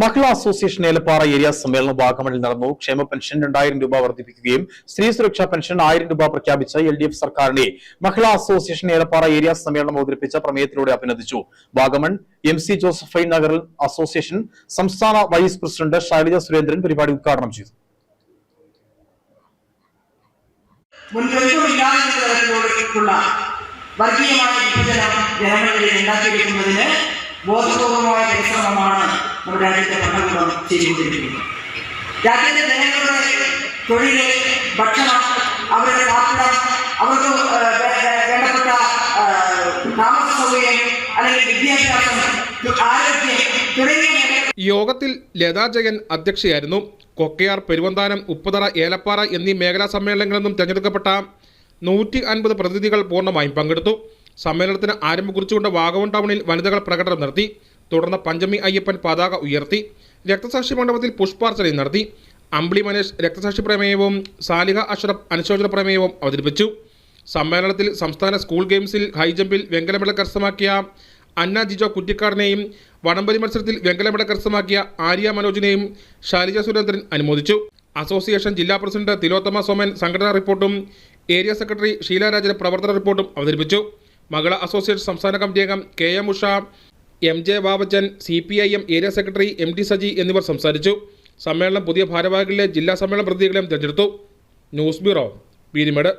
മഹിളാ association Elappara area സമ്മേളനം വാഗമണിൽ നടന്നു. ക്ഷേമ പെൻഷൻ രണ്ടായിരം രൂപ വർദ്ധിപ്പിക്കുകയും സ്ത്രീ സുരക്ഷാ പെൻഷൻ ആയിരം രൂപ പ്രഖ്യാപിച്ച എൽ ഡി എഫ് സർക്കാരിനെ മഹിളാ അസോസിയേഷൻ ഏലപ്പാറ ഏരിയ സമ്മേളനം അവതരിപ്പിച്ച പ്രമേയത്തിലൂടെ അഭിനന്ദിച്ചു. വാഗമൺ എം സി ജോസഫൈൻ നഗറിൽ അസോസിയേഷൻ സംസ്ഥാന വൈസ് പ്രസിഡന്റ് ശൈലജ സുരേന്ദ്രൻ പരിപാടി ഉദ്ഘാടനം ചെയ്തു. ബോധപൂർവമായ പരിശ്രമമാണ് നമ്മുടെ രാജ്യത്തെ ഭരണകൂടം ചെയ്തുകൊണ്ടിരിക്കുന്നത് രാജ്യത്തെ ജനങ്ങളുടെ തൊഴിൽ ഭക്ഷണം അവരുടെ യാത്ര അവർക്ക് വേണ്ടപ്പെട്ട താമസ സൗകര്യം അല്ലെങ്കിൽ വിദ്യാഭ്യാസം ആരോഗ്യം തുടങ്ങിയ യോഗത്തിൽ ലതാ ജയൻ അധ്യക്ഷയായിരുന്നു. കൊക്കയാർ പെരുവന്താനം ഉപ്പുതറ ഏലപ്പാറ എന്നീ മേഖലാ സമ്മേളനങ്ങളിൽ നിന്നും തിരഞ്ഞെടുക്കപ്പെട്ട നൂറ്റി അൻപത് പ്രതിനിധികൾ പൂർണമായും പങ്കെടുത്തു. സമ്മേളനത്തിന് ആരംഭം കുറിച്ചുകൊണ്ട് വാഗവൺ ടൗണിൽ വനിതകൾ പ്രകടനം നടത്തി. തുടർന്ന് പഞ്ചമി അയ്യപ്പൻ പതാക ഉയർത്തി രക്തസാക്ഷി മണ്ഡപത്തിൽ പുഷ്പാർച്ചനയും നടത്തി. അമ്പിളി മനേഷ് രക്തസാക്ഷി പ്രമേയവും സാലിഹ അഷ്റഫ് അനുശോചന പ്രമേയവും അവതരിപ്പിച്ചു. സമ്മേളനത്തിൽ സംസ്ഥാന സ്കൂൾ ഗെയിംസിൽ ഹൈജമ്പിൽ വെങ്കല മെഡൽ കരസ്ഥമാക്കിയ അന്ന ജിജോ കുറ്റിക്കാടിനെയും വടംവലി മത്സരത്തിൽ വെങ്കല മെഡൽ കരസ്ഥമാക്കിയ ആര്യ മനോജിനെയും ശൈലജ സുരേന്ദ്രൻ അനുമോദിച്ചു. അസോസിയേഷൻ ജില്ലാ പ്രസിഡന്റ് തിലോത്തമ സോമൻ സംഘടനാ റിപ്പോർട്ടും ഏരിയ സെക്രട്ടറി ഷീലാരാജന്റെ പ്രവർത്തന റിപ്പോർട്ടും അവതരിപ്പിച്ചു. മകള അസോസിയേഷൻ സംസ്ഥാന കമ്മിറ്റി അംഗം K M Usha M J Babachan C P I M area secretary M T Saji എന്നിവർ സംസാരിച്ചു. സമ്മേളനം പുതിയ ഭാരവാഹികളിലെ ജില്ലാ സമ്മേളന പ്രതിനിധികളെയും തിരഞ്ഞെടുത്തു. News bureau Peermade.